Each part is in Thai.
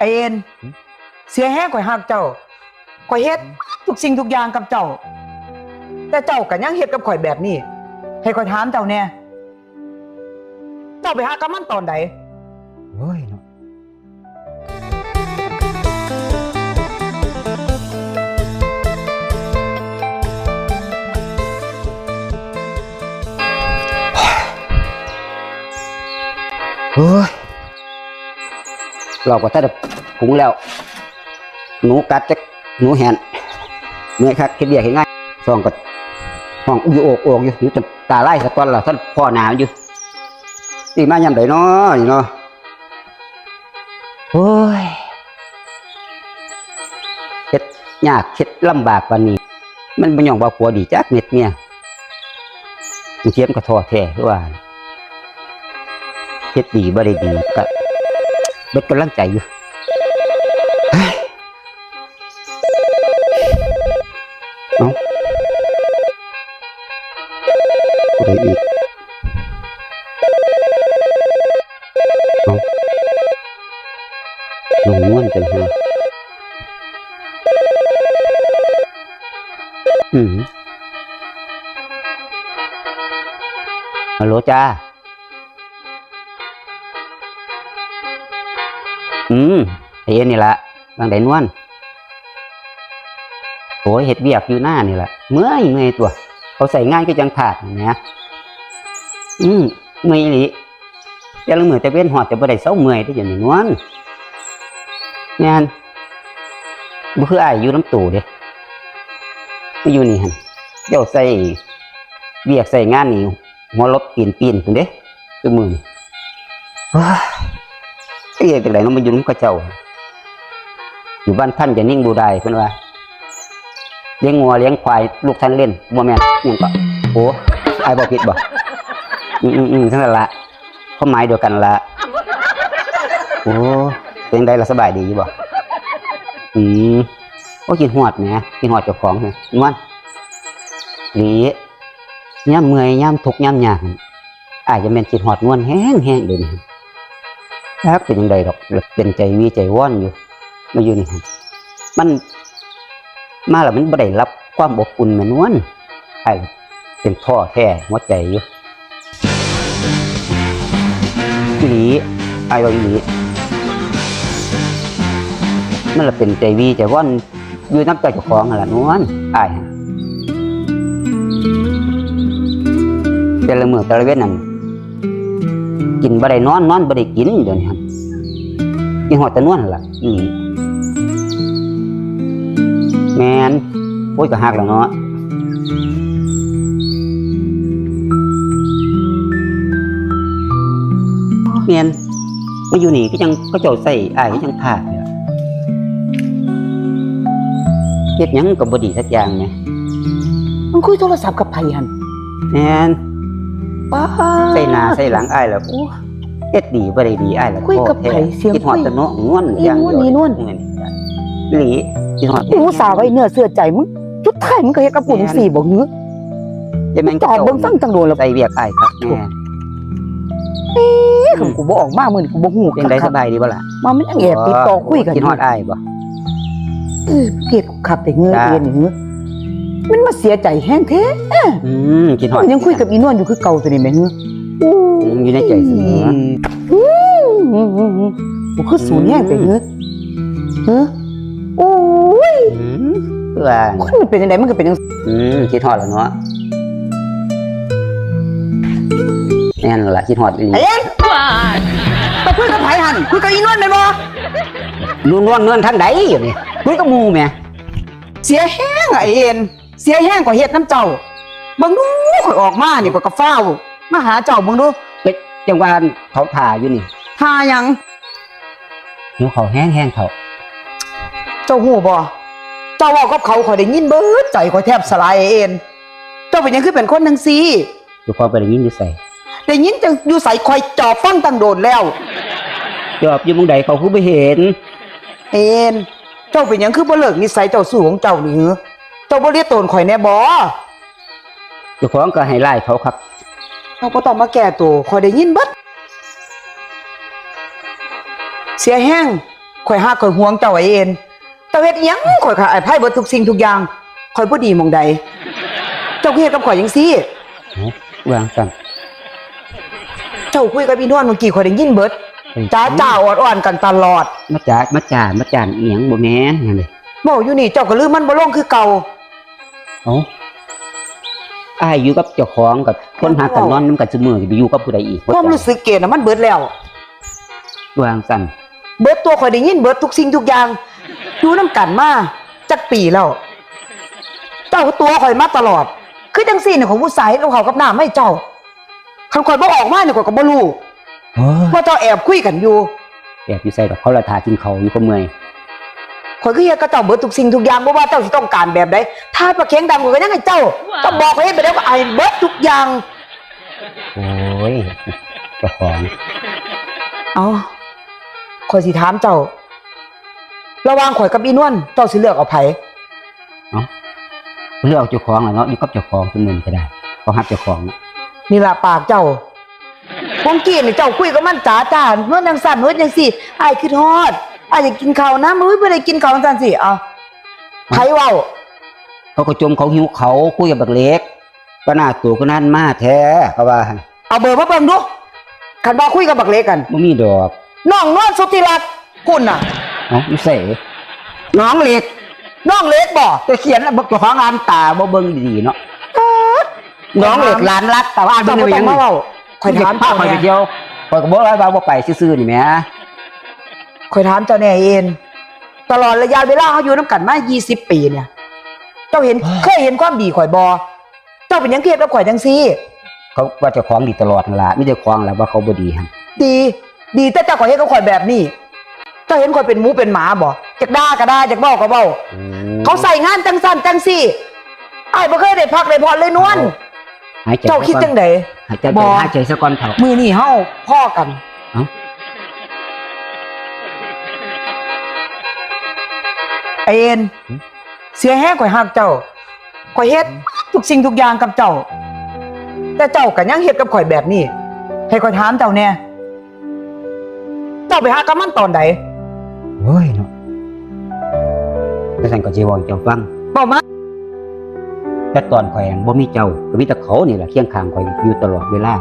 ไอเอ็นเสียแห้งข่อยหักเจ้าข่อยเฮ็ดทุกสิ่งทุกอย่างกับเจ้า แต่เจ้าก็ยังเฮ็ดกับข่อยแบบนี้ ให้ข่อยถามเจ้าแน่เจ้าไปหากับมันตอนใดโอ้ยเนาะเฮ้ย เราก็ถ้าจะผุงแล้ว หนูกัดจะหนูแหนเมื่ยครับคิดเดียกง่ายซองก็ห้องอยู่โอกโอกอยู่อยู่จนตาไล่สะก้อนเราท่านพ่อหนาวอยู่ตีมายำไดเนาะนี่เนาะโอ้ยเฮ็ดยากเฮ็ดลำบากวันนี้ มันเป็นย่องว่าผัวดีจักเม็ดเนี่ยมันเทียมก็ท้อแท้คือว่าเฮ็ดดีบ่ได้ดีก็ เบิดกำลังใจอยู่เอ้าผู้ใดอีกเอ้าลงนวลจังฮะอืมฮัลโหลจ้า อืมไอ้เอ็นนี่ละบางไดนวลโอ้ยเห็ดเบียกอยู่หน้านี่แหละเมื่อยเมื่อยตัวเขาใส่ง่ายก็จังถาดเนี้ยอืมเมื่อยอีหลีแต่ละมือแต่เว้นหอดแต่บ่ได้เศร้าเมื่อยได้อย่างนี้นวลงานบ่คืออายอยู่น้ำตู่เด้มาอยู่นี่หั่นเดี๋ยวใส่เบียกใส่งานนี่หัวลบปีนปีนถึงเด้ตัวมือนี่ ว้าไอ้เอกจังไดเน้องมาอยู่น้ำกระเจ้า อยู่บ้านท่านจะนิ่งบูได้เพิ่อนว่าเลี้ยงงัวเลี้ยงควายลูกท่านเล่นบ่แมนยังก็โอ้ไอ้ายบ่ผิดบอืมอืมอืมทั้งนั้นละความหมายเดียวกันละโอ้เป็นได้ละสบายดีอยู่บ่อืมโอ้กินหอดแหมกินหอดเจ้าของแหมนวลหลีย่ำเมื่อยย่ำทุกย่ำยากอาจจะเป็นกินหอดนวลแห้งแห้งเดี๋ยวนี้ ครับเป็นยังไงหรอกเป็นใจวีใจว่อนอยู่มาอยู่นี่ครับมันมาแล้วมันบ่ได้รับความอบอุ่นแม่นวลไอ้เป็นท่อแท้หัวใจอยู่อีหลีไอ้ว่าอีหลีมันละเป็นใจวีใจว่อนอยู่น้ำใจเจ้าของนั่นล่ะนวลไอ้ายหั่นแต่ละมื้อแต่ละเว้นนั่น กินบ่ได้นอนนอนบ่ได้กินเดี๋ยวนี้ครับกินหอดแต่นวลนั่นล่ะอีหลีแมนโอ้ยก็หักแล้วเนาะแมนมาอยู่นี่ก็ยังก็เจ้าใส่อ้ายก็ยังขาดเนี่ยเฮ็ดหยังก็บ่ดีสักอย่างไงมันคุยโทรศัพท์กับไผหั่นแมน ป้าใส่หน้าใส่หลังอ้ายแล้วโอ้เฮ็ดดีบ่ได้ดีอ้ายแล้วคุยกับไผเสียงคิดฮอดคุยแต่เนาะนวลอีนวลอีนวลเงินอีหลีคิดฮอดกูอุตส่าห์ไว้เนื้อเสื้อใจมึงสุดท้ายมึงก็เฮ็ดกับกูจังซี่บ่หือจะแม่นจอบเบิ่งฟังจังโดนแล้วใส่เวียกอ้ายครับแม่เอ๊ะคันกูบ่ออกมามื้อนี้กูบ่ฮู้เป็นไดสบายดีบ่ล่ะมามันยังแอบติดต่อคุยกันคิดฮอดอ้ายบ่เออเพจกูขับแต่เงือจ้าเอียนนี่หือ มันมาเสียใจแห้งแท้อืมคิดฮอดมันยังคุยกับอีนวลอยู่คือเก่าตัวนี้แม่หืออืมอยู่ในใจเสมออืมอืมอืมอืมกูคือสูญแห้งไปหือหือโอ้ยอืมเพื่อคนมันเป็นจังไดมันก็เป็นจังอืมคิดฮอดแล้วเนาะแม่นล่ะคิดฮอดอีหลีไอ้เอ็นไปคุยกับไผหั่นคุยกับอีนวลแม่นบ่นวลนวลเงินทางใดอยู่นี่คุยกับหมู่แหม่เสียแห้งอะไอ้เอ็น เสียแห้งกว่าเฮ็ดน้ำเจ้าเบิ่งดูข่อยออกมานี่ก็กระฟ้าวมาหาเจ้าเบิ่งดูเฮ็ดจังว่าเขาถ่าอยู่นี่ทาหยังหิวเขาวแห้งๆเขาเจ้าหูบ่เจ้าเว่ากับเขาข่อยได้ยินเบิดใจข่อยแทบสลายไอ้เอ็นเจ้าเป็นหยังคือเป็นคนจังซี่อยู่พอไปได้ยินอยู่ใส่ได้ยินจังอยู่ใส่ข่อยจอบฟังตั้งโดนแล้ว จอบอยู่หมองใดเขาคือบ่เห็น เอ็นเจ้าเป็นหยังคือบ่เลิกนิสัยเจ้าสู้ของเจ้านี่หือ เจ้าบ่เรียกโตนข่อยแน่บ่เจ้าของก็ให้ไล่เขาครับเราบ่ต้องมาแก้ตัวข่อยได้ยินเบิดเสียแห้งข่อยฮักข่อยห่วงเจ้าไอ้เอ็นเจ้าเฮ็ดอิหยังข่อยค่ะไอ้ไพ่เบิดทุกสิ่งทุกอย่างข่อยบ่ดีหมองใด เจ้าคือเฮ็ดกับข่อยจังซี่เอ้าวางสั่นเจ้าคุยกับพี่นวลเมื่อกี้ข่อยได้ยินเบิดจ้าจ้าอ่อนๆกันตลอดมาจามาจามาจานเอียงบ่แม่นหยังเลยเว้าอยู่นี่เจ้าก็ลืมมันบ่ลงคือเก่า เอ้าอ้ายอยู่กับเจ้าของกับคนหากันนอนนํกันซุมื้อสิไปอยู่กับผู้ใดอีกความรู้สึกเกน่ะมันเบิดแล้ว วางสั่นเบิดตัวข่อยได้ยินเบิดทุกสิ่งทุกอย่างอยู่นํกันมาจักปีแล้ว เจ้าตัวข่อยมาตลอด คือจังซี่เนี่ยของผู้ชายเราเขากับหน้าไม่เจ้าคันข่อยบ่ออกมาเนี่ยข่อยก็บ่รู้โอ้ยว่าเจ้าแอบคุยกันอยู่ แอบอยู่ใส่ดอกเขาละทากินเขาวอยู่ก็เมื่อย ข่อยคือเฮ็ดกับเจ้าเบิดทุกสิ่งทุกอย่างบ่ว่าเจ้าสิต้องการแบบใดถ้าประเข็งดังข่อยก็ยังให้เจ้าเจ้าบอกข่อยเฮ็ดไปแล้วก็ไอ้เบิดทุกอย่าง โอ้ยเจ้าของเอาข่อยสิถามเจ้า ระหว่างข่อยกับอีนวลเจ้าสิเลือกเอาไผเลือกเจ้าของล่ะเนาะอยู่กับเจ้าของซุมื้อนี้ก็ได้เขาหักเจ้าของเนาะนี่ล่ะปากเจ้าบางกี้นี่เจ้าคุยกับมันจ๋าจ้าเมื่อจังสั่นเมื่อจังสิอ้ายคิดฮอด อ้ายอยากกินข้าวนะมื้อบ่ได้กินข้าวจังซั่นสิเอาไผเว้าเขาก็จมเขาหิวเขาคุยกับบักเล็ก ก็น่าตัวก็นั่นมาแท้เขาว่าหั่นเอาเบอร์มาเบิ่งดูคันบ่คุยกับบักเล็กกันบ่มีดอกน้องนวลสุธิรัตน์คุณน่ะเอ้าอยู่ใส่น้องเล็กน้องเล็กบ่จะเขียนแล้วบอกเจ้าของอ่านตาบ่เบิ่งดีๆเนาะน้องเหล็กหลานรักแต่ว่าอ่านเจ้าเบิ่งบ่ได้ต้ยัองงมาเว้าข่อยถามพาเจ้าข่อยไปแน่เที่ยวข่อยก็บอกแล้วว่าบ่ไปซื่อๆนี่แหม ข่อยถามเจ้าแน่เองตลอดระยะเวลาเขาอยู่น้ำกันมา 20 ปีเนี่ย เจ้าเห็นเคยเห็นความดีข่อยบอเจ้าเป็นหยังเกียดกับข่อยจังซี่ เขาว่าเจ้าของดีตลอดนั่นล่ะมีแต่ของแล้วว่าเขาบ่ดีหั่นดี ดีแต่เจ้าข่อยเห็นกับข่อยแบบนี้ เจ้าเห็นข่อยเป็นหมูเป็นหมาบ่จักด่าก็ได้จักเบ้าก็เบ้าเขาใส่งานจังสั้นจังซี่ไอ้ายบ่เคยได้พักได้ผ่อนเลยนวลหายใจเจ้าคิดจังได หายใจบ่ หายใจซะก่อนเถอะมือนี่เฮาพ่อกัน อ้าไอเอ็นเสียแห้งข่อยฮักเจ้าข่อยเฮ็ดทุกสิ่งทุกอย่างกับเจ้า แต่เจ้าก็ยังเฮ็ดกับข่อยแบบนี้ ให้ข่อยถามเจ้าแน่เจ้าไปหากับมันตอนใดโอ้ยเนาะแต่ฉันก็สิเว้าให้เจ้าฟัง บอกมาแต่ตอนข่อยยังบ่มีเจ้าก็มีแต่เขานี่แหละเคียงข้างข่อยอยู่ตลอดเวลา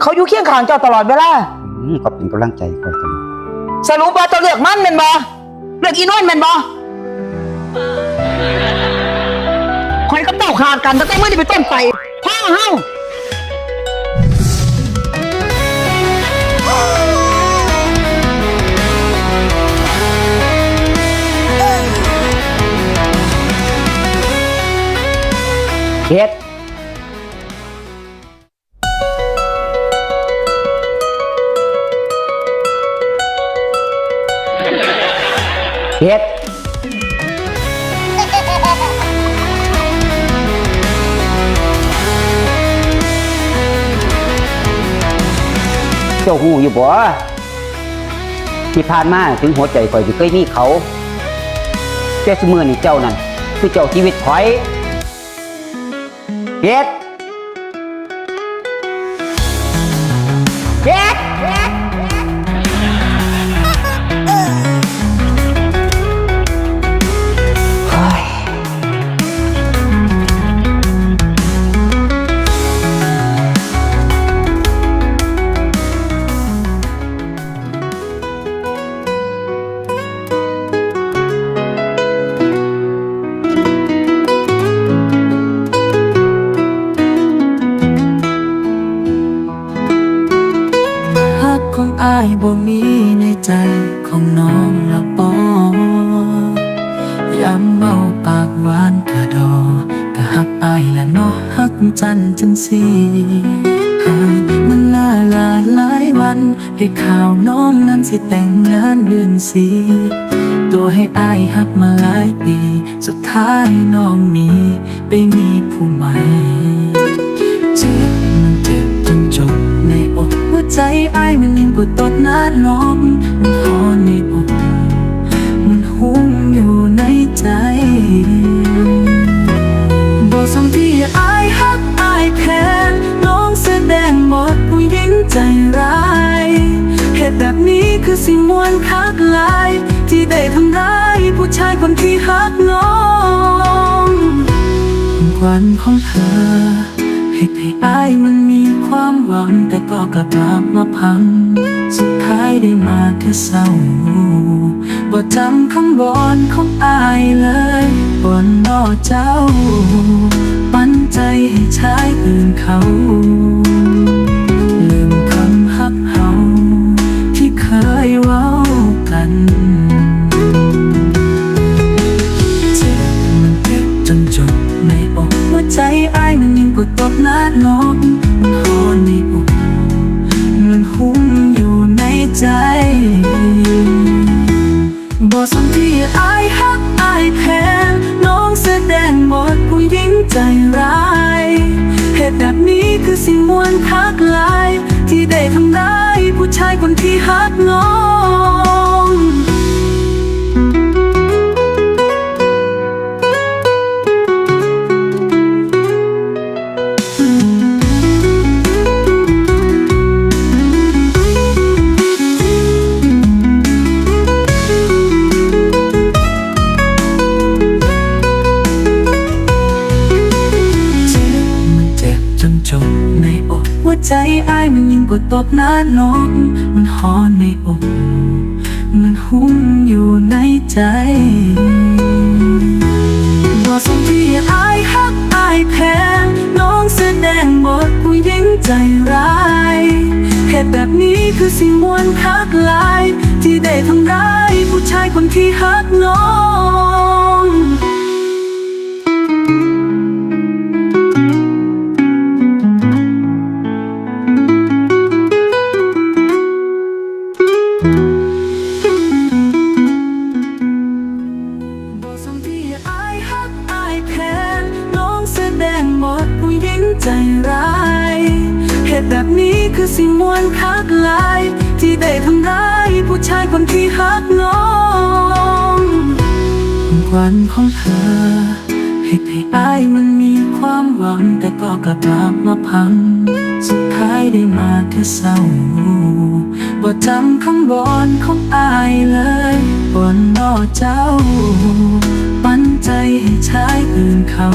เขาอยู่เคียงข้างเจ้าตลอดเวลา อืมก็เป็นกำลังใจข่อยเสมอสรุปว่าเจ้าเลือกมันแม่นบ่เลือกอีน้อยแม่นบ่ข่อยกับเจ้าขาดกันตั้งแต่เมื่อนี้เป็นต้นไปพ่อเฮาเฮ็ด เฮ็ดเจ้าหูอยู่บ่ที่ผ่านมาถึงหัวใจข่อยที่เคยมีเขา แต่สมือนี่เจ้านั่นคือเจ้าชีวิตข่อยเฮ็ดเฮ็ด ปากหวานกระดอกะฮักอายละเนาะฮักจันจังสีมันลาลาหลายวันให้ข่าวน้องนั้นสิแต่งงานเดือนสีตัวให้อายฮักมาหลายปี สุดท้ายน้องมีไปมีผู้ใหม่เจ็บมันเจ็บจนจบในอกหัวใจอ้ายมันยังปวดตดหน้าน้อง มวนคักหลาย ที่ได้ทำร้ายผู้ชายคนที่ฮักน้องวันของเธอเหตุให้อายมันมีความหวังแต่ก็กลับมาพัง สุดท้ายได้มาแค่เศร้าบ่จำคำบอนของอายเลยบนนอเจ้า ปันใจให้ชายอื่นเขา คน ใจอ้ายมันยิ่งกว่าตบหน้านกมันหอนในอกมันหุ้มอยู่ในใจบอกสมที่อ้ายฮักอ้ายแพ้น้องแสดงบทผู้หญิงใจร้ายเหตุแบบนี้คือสิ่งมวนคักลาย ที่ได้ทำร้ายผู้ชายคนที่ฮักน้อง สิ่งมวนคักหลาย ที่ได้ทำร้ายผู้ชายคนที่ฮักน้องวันของเธอเหตุให้อายมันมีความหวังแต่ก็กลับมาพัง สุดท้ายได้มาแค่เศร้าบ่จำคำบอนของอายเลยบนนอเจ้า ปันใจให้ชายอื่นเขา